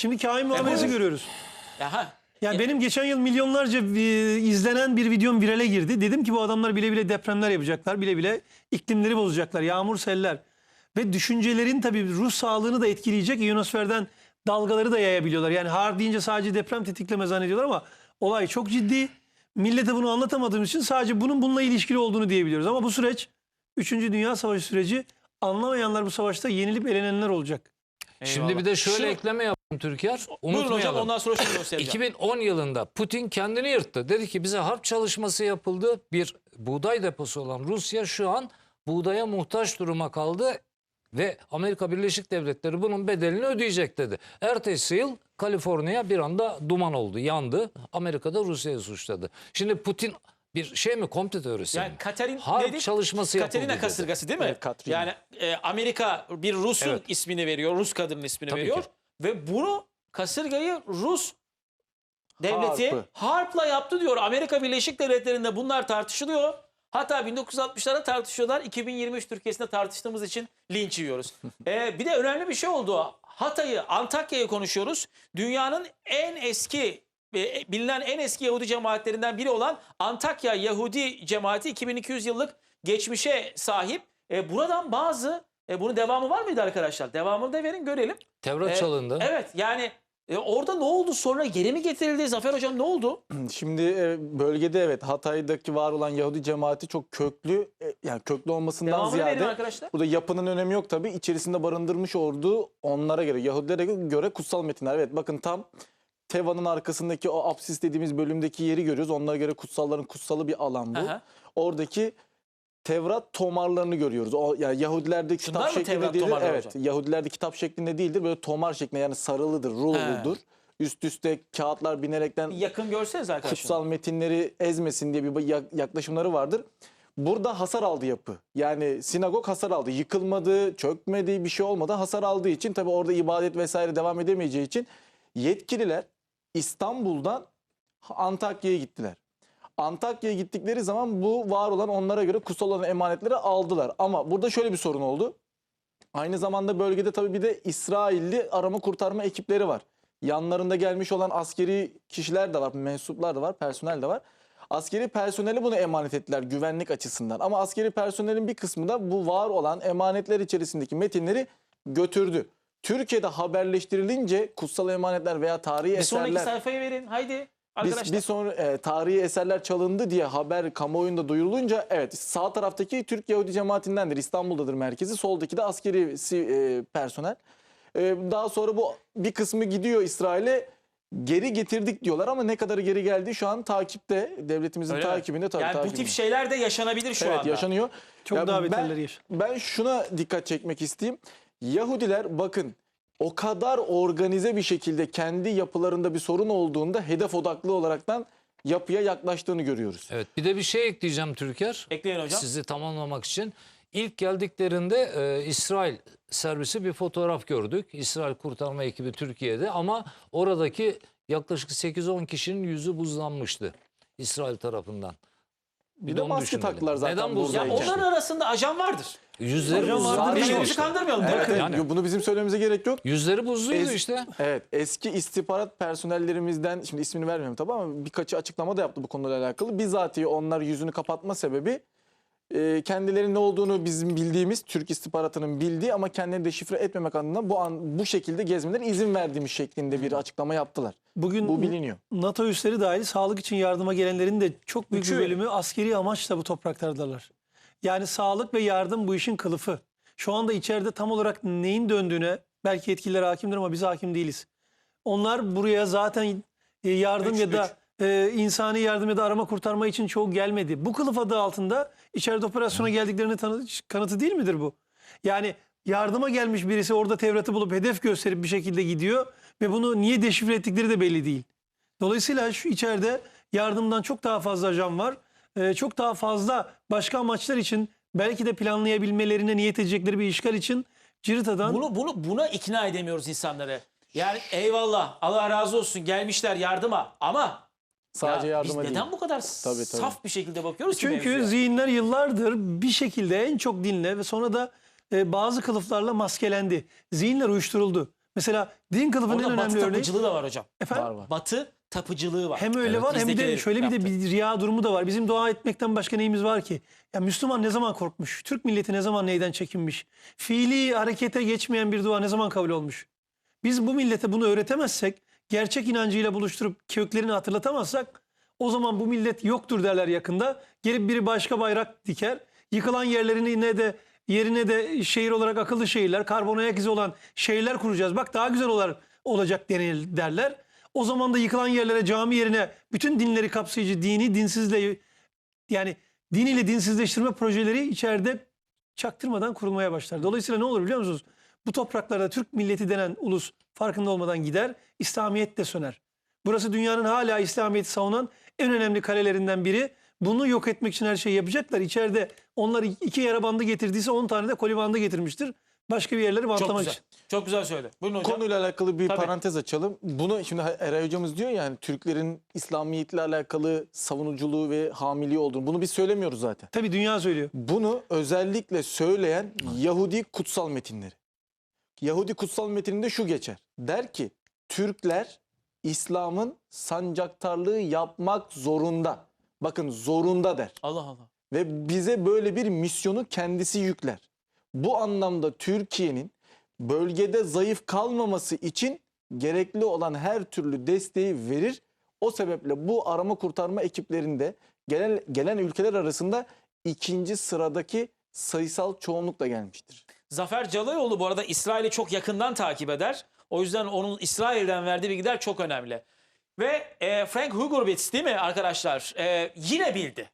Şimdi kain muamelesi görüyoruz. Aha. Yani benim geçen yıl milyonlarca e, izlenen bir videom virale girdi. Dedim ki bu adamlar bile bile depremler yapacaklar. Bile bile iklimleri bozacaklar. Yağmur, seller. Ve düşüncelerin tabii ruh sağlığını da etkileyecek ionosferden dalgaları da yayabiliyorlar. Yani har deyince sadece deprem tetikleme zannediyorlar ama olay çok ciddi. Millete bunu anlatamadığımız için sadece bunun bununla ilişkili olduğunu diyebiliyoruz. Ama bu süreç 3. Dünya Savaşı süreci anlamayanlar bu savaşta yenilip elenenler olacak. Şimdi bir de şöyle Şunu- ekleme yaptım Türker. Buyurun hocam Unutmayalım. ondan sonra şunu göstereceğim. 2010 yılında Putin kendini yırttı. Dedi ki bize harp çalışması yapıldı. Bir buğday deposu olan Rusya şu an buğdaya muhtaç duruma kaldı ve Amerika Birleşik Devletleri bunun bedelini ödeyecek dedi. Ertesi yıl Kaliforniya bir anda duman oldu, yandı. Amerika da Rusya'yı suçladı. Şimdi Putin bir şey mi komplo teorisi Yani mi? Katerin Harp neydi? çalışması yapıldı. Katerina dedi. kasırgası değil mi? Evet, Katrina. Yani e, Amerika bir Rus'un Evet. ismini veriyor, Rus kadının ismini Tabii veriyor ki. ve bunu kasırgayı Rus devleti Harpı. harpla yaptı diyor. Amerika Birleşik Devletleri'nde bunlar tartışılıyor. Hatta 1960'larda tartışıyorlar. 2023 Türkiye'sinde tartıştığımız için linç yiyoruz. E, bir de önemli bir şey oldu. Hatay'ı, Antakya'yı konuşuyoruz. Dünyanın en eski bilinen en eski Yahudi cemaatlerinden biri olan Antakya Yahudi cemaati 2200 yıllık geçmişe sahip. E, buradan bazı e, bunun devamı var mıydı arkadaşlar? Devamını da verin görelim. Tevrat E, çalındı. Evet yani e, orada ne oldu sonra geri mi getirildi Zafer Hocam ne oldu? Şimdi e, bölgede evet Hatay'daki var olan Yahudi cemaati çok köklü e, yani köklü olmasından Devamını ziyade arkadaşlar. burada yapının önemi yok tabii. İçerisinde barındırmış olduğu onlara göre Yahudilere göre kutsal metinler. Evet bakın tam Teva'nın arkasındaki o apsis dediğimiz bölümdeki yeri görüyoruz. Onlara göre kutsalların kutsalı bir alan bu. Aha. Oradaki Tevrat tomarlarını görüyoruz. O yani Yahudilerde kitap Şunlar mı şeklinde Tevrat değildir. tomarları Evet. hocam? Yahudilerde kitap şeklinde değildir. Böyle tomar şeklinde yani sarılıdır, ruloludur. Üst üste kağıtlar binerekten Yakın görseniz arkadaşlar. kutsal metinleri ezmesin diye bir yak- yaklaşımları vardır. Burada hasar aldı yapı. Yani sinagog hasar aldı. Yıkılmadı, çökmedi, bir şey olmadı. Hasar aldığı için tabii orada ibadet vesaire devam edemeyeceği için yetkililer İstanbul'dan Antakya'ya gittiler. Antakya'ya gittikleri zaman bu var olan onlara göre kutsal olan emanetleri aldılar. Ama burada şöyle bir sorun oldu. Aynı zamanda bölgede tabii bir de İsrailli arama kurtarma ekipleri var. Yanlarında gelmiş olan askeri kişiler de var, mensuplar da var, personel de var. Askeri personeli bunu emanet ettiler güvenlik açısından. Ama askeri personelin bir kısmı da bu var olan emanetler içerisindeki metinleri götürdü. Türkiye'de haberleştirilince kutsal emanetler veya tarihi Bir sonraki eserler sayfayı verin haydi biz, arkadaşlar. bir sonra e, tarihi eserler çalındı diye haber kamuoyunda duyurulunca evet sağ taraftaki Türk Yahudi cemaatindendir. İstanbul'dadır merkezi. Soldaki de askeri e, personel. E, daha sonra bu bir kısmı gidiyor İsrail'e geri getirdik diyorlar ama ne kadar geri geldiği şu an takipte. Devletimizin Öyle mi? takibinde tabii yani bu takibinde. tip şeyler de yaşanabilir şu Evet anda. yaşanıyor. Çok Ya daha beterleri yaşanıyor. Ben şuna dikkat çekmek isteyeyim. Yahudiler bakın o kadar organize bir şekilde kendi yapılarında bir sorun olduğunda hedef odaklı olaraktan yapıya yaklaştığını görüyoruz. Evet bir de bir şey ekleyeceğim Türker. Ekleyin hocam. Sizi tamamlamak için. İlk geldiklerinde e, İsrail servisi bir fotoğraf gördük. İsrail kurtarma ekibi Türkiye'de ama oradaki yaklaşık 8-10 kişinin yüzü buzlanmıştı İsrail tarafından. Bir de maske taktılar zaten Neden Ya buradayken. onların arasında ajan vardır. Yüzleri Hocam vardı, buzlanmış. Birbirimizi işte. kandırmayalım. Evet, Bakın. Yani. Bunu bizim söylememize gerek yok. Yüzleri buzluydu Ez- işte. Evet eski istihbarat personellerimizden şimdi ismini vermiyorum tabii ama birkaçı açıklama da yaptı bu konuyla alakalı. Bizatihi onlar yüzünü kapatma sebebi e, kendilerinin ne olduğunu bizim bildiğimiz Türk istihbaratının bildiği ama kendilerini deşifre etmemek adına bu an bu şekilde gezmelerine izin verdiğimiz şeklinde bir açıklama yaptılar. Bugün Bu biliniyor. NATO üsleri dahil sağlık için yardıma gelenlerin de çok büyük Üçü. bir bölümü askeri amaçla bu topraklardalar. Yani sağlık ve yardım bu işin kılıfı. Şu anda içeride tam olarak neyin döndüğüne belki yetkililer hakimdir ama biz hakim değiliz. Onlar buraya zaten e, yardım Üç, ya da e, insani yardım ya da arama kurtarma için çoğu gelmedi. Bu kılıf adı altında içeride operasyona geldiklerini tanı- kanıtı değil midir bu? Yani yardıma gelmiş birisi orada Tevrat'ı bulup hedef gösterip bir şekilde gidiyor ve bunu niye deşifre ettikleri de belli değil. Dolayısıyla şu içeride yardımdan çok daha fazla ajan var. Ee, çok daha fazla başka amaçlar için belki de planlayabilmelerine niyet edecekleri bir işgal için Cirita'dan Bunu, bunu, buna ikna edemiyoruz insanları. Yani eyvallah Allah razı olsun gelmişler yardıma ama Sadece ya yardıma biz değil. neden bu kadar Tabii, tabii. saf bir şekilde bakıyoruz ki Çünkü mevzuya? zihinler yıllardır bir şekilde en çok dinle ve sonra da e, bazı kılıflarla maskelendi. Zihinler uyuşturuldu. Mesela Dinkel'ın en Orada önemli batı örneği. tapıcılığı da var hocam. Efendim? Var var. Batı tapıcılığı var. Hem öyle Evet, var hem de şöyle bir de bir riya durumu da var. Bizim dua etmekten başka neyimiz var ki? Ya Müslüman ne zaman korkmuş? Türk milleti ne zaman neyden çekinmiş? Fiili harekete geçmeyen bir dua ne zaman kabul olmuş? Biz bu millete bunu öğretemezsek, gerçek inancıyla buluşturup köklerini hatırlatamazsak o zaman bu millet yoktur derler yakında. Gelip biri başka bayrak diker. Yıkılan yerlerini ne de yerine de şehir olarak akıllı şehirler, karbon ayak izi olan şehirler kuracağız. Bak daha güzel olar, olacak denil derler. O zaman da yıkılan yerlere cami yerine bütün dinleri kapsayıcı dini dinsizle yani din ile dinsizleştirme projeleri içeride çaktırmadan kurulmaya başlar. Dolayısıyla ne olur biliyor musunuz? Bu topraklarda Türk milleti denen ulus farkında olmadan gider, İslamiyet de söner. Burası dünyanın hala İslamiyet'i savunan en önemli kalelerinden biri. Bunu yok etmek için her şeyi yapacaklar. İçeride onlar iki yara bandı getirdiyse 10 tane de koli bandı getirmiştir. Başka bir yerleri Çok bantlamak güzel. için. Çok güzel söyledi. Buyurun hocam. Konuyla alakalı bir Tabii. parantez açalım. Bunu şimdi Eray hocamız diyor yani Türklerin İslamiyetle alakalı savunuculuğu ve hamiliği olduğunu. Bunu biz söylemiyoruz zaten. Tabii dünya söylüyor. Bunu özellikle söyleyen Yahudi kutsal metinleri. Yahudi kutsal metininde şu geçer. Der ki Türkler İslam'ın sancaktarlığı yapmak zorunda. Bakın zorunda der. Allah Allah. Ve bize böyle bir misyonu kendisi yükler. Bu anlamda Türkiye'nin bölgede zayıf kalmaması için gerekli olan her türlü desteği verir. O sebeple bu arama kurtarma ekiplerinde gelen, gelen ülkeler arasında ikinci sıradaki sayısal çoğunlukla gelmiştir. Zafer Calayoğlu bu arada İsrail'i çok yakından takip eder. O yüzden onun İsrail'den verdiği bilgiler çok önemli. Ve e, Frank Hugurwitz değil mi arkadaşlar? E, yine bildi.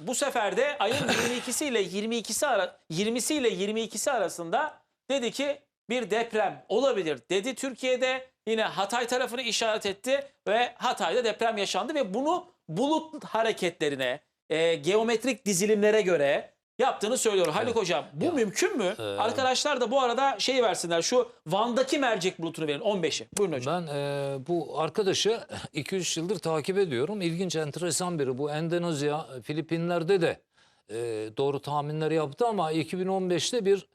Bu sefer de ayın 22'si ile 22'si ara 20'si ile 22'si arasında dedi ki bir deprem olabilir dedi Türkiye'de. Yine Hatay tarafını işaret etti ve Hatay'da deprem yaşandı ve bunu bulut hareketlerine, e, geometrik dizilimlere göre yaptığını söylüyor. Haluk hocam bu mümkün mü? Arkadaşlar da bu arada şey versinler şu Van'daki mercek bulutunu verin 15'i. Buyurun hocam. Ben e, bu arkadaşı 2-3 yıldır takip ediyorum. İlginç, enteresan biri. Bu Endonezya, Filipinler'de de e, doğru tahminleri yaptı ama 2015'te bir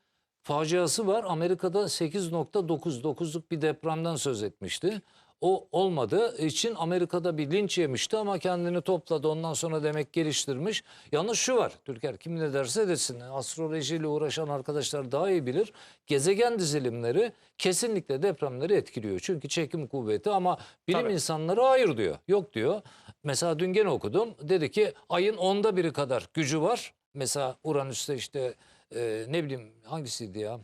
faciası var. Amerika'da 8.9, 9'luk bir depremden söz etmişti. O olmadığı için Amerika'da bir linç yemişti ama kendini topladı. Ondan sonra demek geliştirmiş. Yalnız şu var Türker kim ne derse desin astrolojiyle uğraşan arkadaşlar daha iyi bilir. Gezegen dizilimleri kesinlikle depremleri etkiliyor. Çünkü çekim kuvveti ama bilim Tabii. insanları hayır diyor. Yok diyor. Mesela dün gene okudum. Dedi ki ayın onda biri kadar gücü var. Mesela Uranüs'te işte e, ne bileyim hangisiydi ya?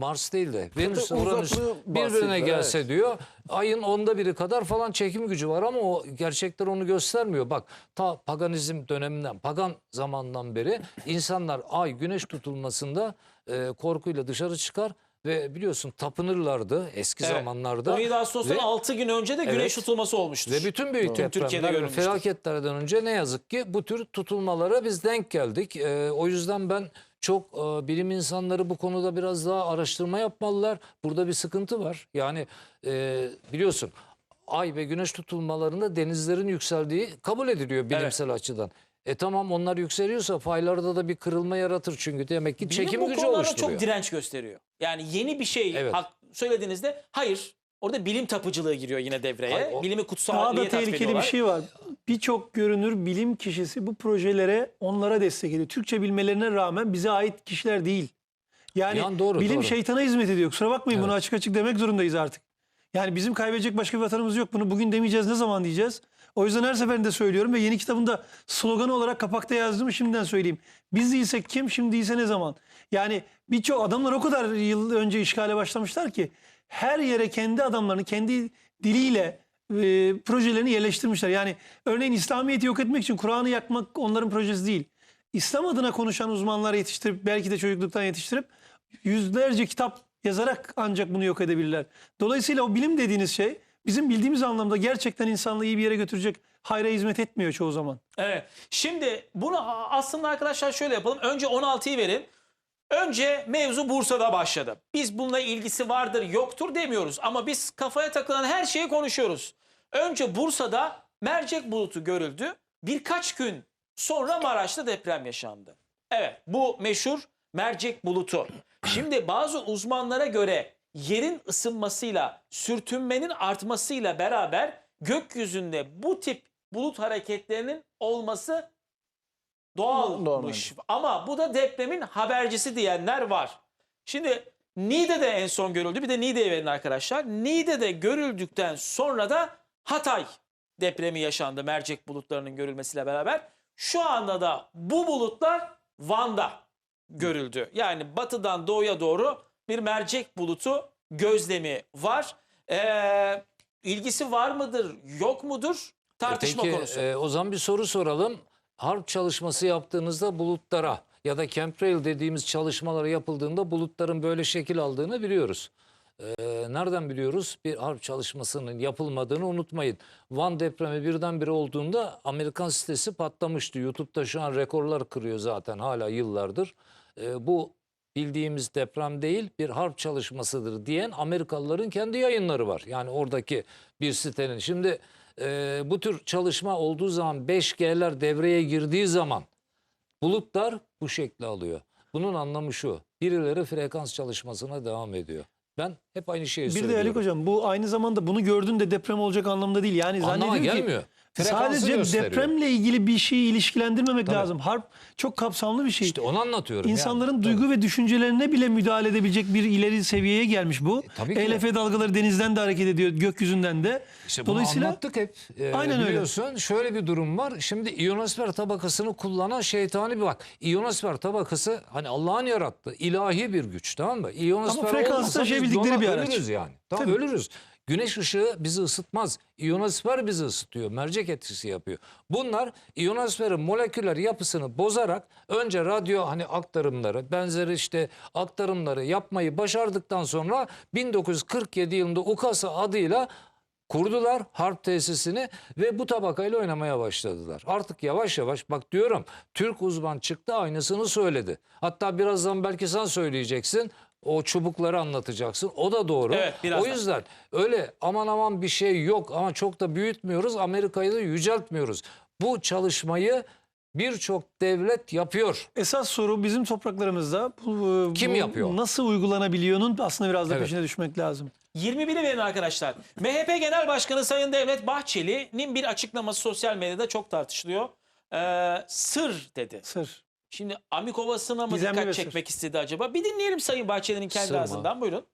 Mars değil de Venüs, Uranüs birbirine gelse evet. diyor. Ayın onda biri kadar falan çekim gücü var ama o gerçekler onu göstermiyor. Bak ta paganizm döneminden, pagan zamandan beri insanlar ay güneş tutulmasında e, korkuyla dışarı çıkar ve biliyorsun tapınırlardı eski Evet. zamanlarda. 17 Ağustos'tan Ve- 6 gün önce de güneş Evet. tutulması olmuştur. Ve bütün büyük Tüm Türkiye'de depremler felaketlerden önce ne yazık ki bu tür tutulmalara biz denk geldik. Ee, o yüzden ben çok e, bilim insanları bu konuda biraz daha araştırma yapmalılar. Burada bir sıkıntı var. Yani e, biliyorsun ay ve güneş tutulmalarında denizlerin yükseldiği kabul ediliyor bilimsel açıdan. E tamam onlar yükseliyorsa faylarda da bir kırılma yaratır çünkü demek ki Bilim çekim bu gücü konularda oluşturuyor. çok direnç gösteriyor. Yani yeni bir şey Evet. hak, söylediğinizde hayır. Orada bilim tapıcılığı giriyor yine devreye. Hayır, o- Bilimi Daha da tehlikeli bir şey var. Birçok görünür bilim kişisi bu projelere onlara destek ediyor. Türkçe bilmelerine rağmen bize ait kişiler değil. Yani Yani doğru, bilim doğru. şeytana hizmet ediyor. Kusura bakmayın bunu açık açık demek zorundayız artık. Yani bizim kaybedecek başka bir vatanımız yok. Bunu bugün demeyeceğiz ne zaman diyeceğiz. O yüzden her seferinde söylüyorum ve yeni kitabında sloganı olarak kapakta yazdığımı şimdiden söyleyeyim. Biz değilsek kim, şimdi değilse ne zaman? Yani birçok adamlar o kadar yıl önce işgale başlamışlar ki her yere kendi adamlarını kendi diliyle e, projelerini yerleştirmişler. Yani örneğin İslamiyet'i yok etmek için Kur'an'ı yakmak onların projesi değil. İslam adına konuşan uzmanlar yetiştirip belki de çocukluktan yetiştirip yüzlerce kitap yazarak ancak bunu yok edebilirler. Dolayısıyla o bilim dediğiniz şey bizim bildiğimiz anlamda gerçekten insanlığı iyi bir yere götürecek hayra hizmet etmiyor çoğu zaman. Evet. Şimdi bunu aslında arkadaşlar şöyle yapalım. Önce 16'yı verin. Önce mevzu Bursa'da başladı. Biz bununla ilgisi vardır yoktur demiyoruz. Ama biz kafaya takılan her şeyi konuşuyoruz. Önce Bursa'da mercek bulutu görüldü. Birkaç gün sonra Maraş'ta deprem yaşandı. Evet bu meşhur mercek bulutu. Şimdi bazı uzmanlara göre yerin ısınmasıyla, sürtünmenin artmasıyla beraber gökyüzünde bu tip bulut hareketlerinin olması doğalmış. Ama bu da depremin habercisi diyenler var. Şimdi Niğde'de en son görüldü. Bir de Niğde'ye verin arkadaşlar. Niğde'de görüldükten sonra da Hatay depremi yaşandı mercek bulutlarının görülmesiyle beraber. Şu anda da bu bulutlar Van'da görüldü. Yani batıdan doğuya doğru bir mercek bulutu gözlemi var. Ee, ilgisi var mıdır, yok mudur? Tartışma Peki konusu. e, o zaman bir soru soralım. Harp çalışması yaptığınızda bulutlara ya da chemtrail dediğimiz çalışmaları yapıldığında bulutların böyle şekil aldığını biliyoruz. E, nereden biliyoruz? Bir harp çalışmasının yapılmadığını unutmayın. Van depremi birdenbire olduğunda Amerikan sitesi patlamıştı. YouTube'da şu an rekorlar kırıyor zaten hala yıllardır. E, bu bildiğimiz deprem değil bir harp çalışmasıdır diyen Amerikalıların kendi yayınları var. Yani oradaki bir sitenin. Şimdi e, bu tür çalışma olduğu zaman 5G'ler devreye girdiği zaman bulutlar bu şekli alıyor. Bunun anlamı şu. Birileri frekans çalışmasına devam ediyor. Ben hep aynı şeyi Bir de söylüyorum. Ali Hocam bu aynı zamanda bunu gördün de deprem olacak anlamda değil. Yani Anlama zannediyor ki gelmiyor. Frekansı sadece gösteriyor. depremle ilgili bir şeyi ilişkilendirmemek Tabii. lazım. Harp çok kapsamlı bir şey. İşte onu anlatıyorum. İnsanların yani. duygu ve düşüncelerine bile müdahale edebilecek bir ileri seviyeye gelmiş bu. tabii ki de. ELF dalgaları denizden de hareket ediyor, gökyüzünden de. İşte Dolayısıyla anlattık hep. Ee, Aynen öyle. biliyorsun şöyle bir durum var. Şimdi iyonosfer tabakasını kullanan şeytani bir bak. İyonosfer tabakası hani Allah'ın yarattığı ilahi bir güç tamam mı? İyonosfer Ama biz taşıyabildikleri donar bir araç. ölürüz yani. Tamam Tabii. ölürüz. Güneş ışığı bizi ısıtmaz. İyonosfer bizi ısıtıyor. Mercek etkisi yapıyor. Bunlar iyonosferin moleküler yapısını bozarak önce radyo hani aktarımları, benzeri işte aktarımları yapmayı başardıktan sonra 1947 yılında UKASA adıyla kurdular harp tesisini ve bu tabakayla oynamaya başladılar. Artık yavaş yavaş bak diyorum Türk uzman çıktı aynısını söyledi. Hatta birazdan belki sen söyleyeceksin. O çubukları anlatacaksın. O da doğru. Evet, o yüzden öyle aman aman bir şey yok ama çok da büyütmüyoruz. Amerika'yı da yüceltmiyoruz. Bu çalışmayı birçok devlet yapıyor. esas soru bizim topraklarımızda bu, Kim bu yapıyor? nasıl uygulanabiliyor'nun aslında biraz da Evet. peşine düşmek lazım. 21'i verin arkadaşlar. MHP Genel Başkanı Sayın Devlet Bahçeli'nin bir açıklaması sosyal medyada çok tartışılıyor. Ee, sır dedi. Sır. Şimdi Amikovası'na mı Gizemli dikkat ve sır. çekmek istedi acaba? Bir dinleyelim Sayın Bahçeli'nin kendi Sır mı? ağzından buyurun.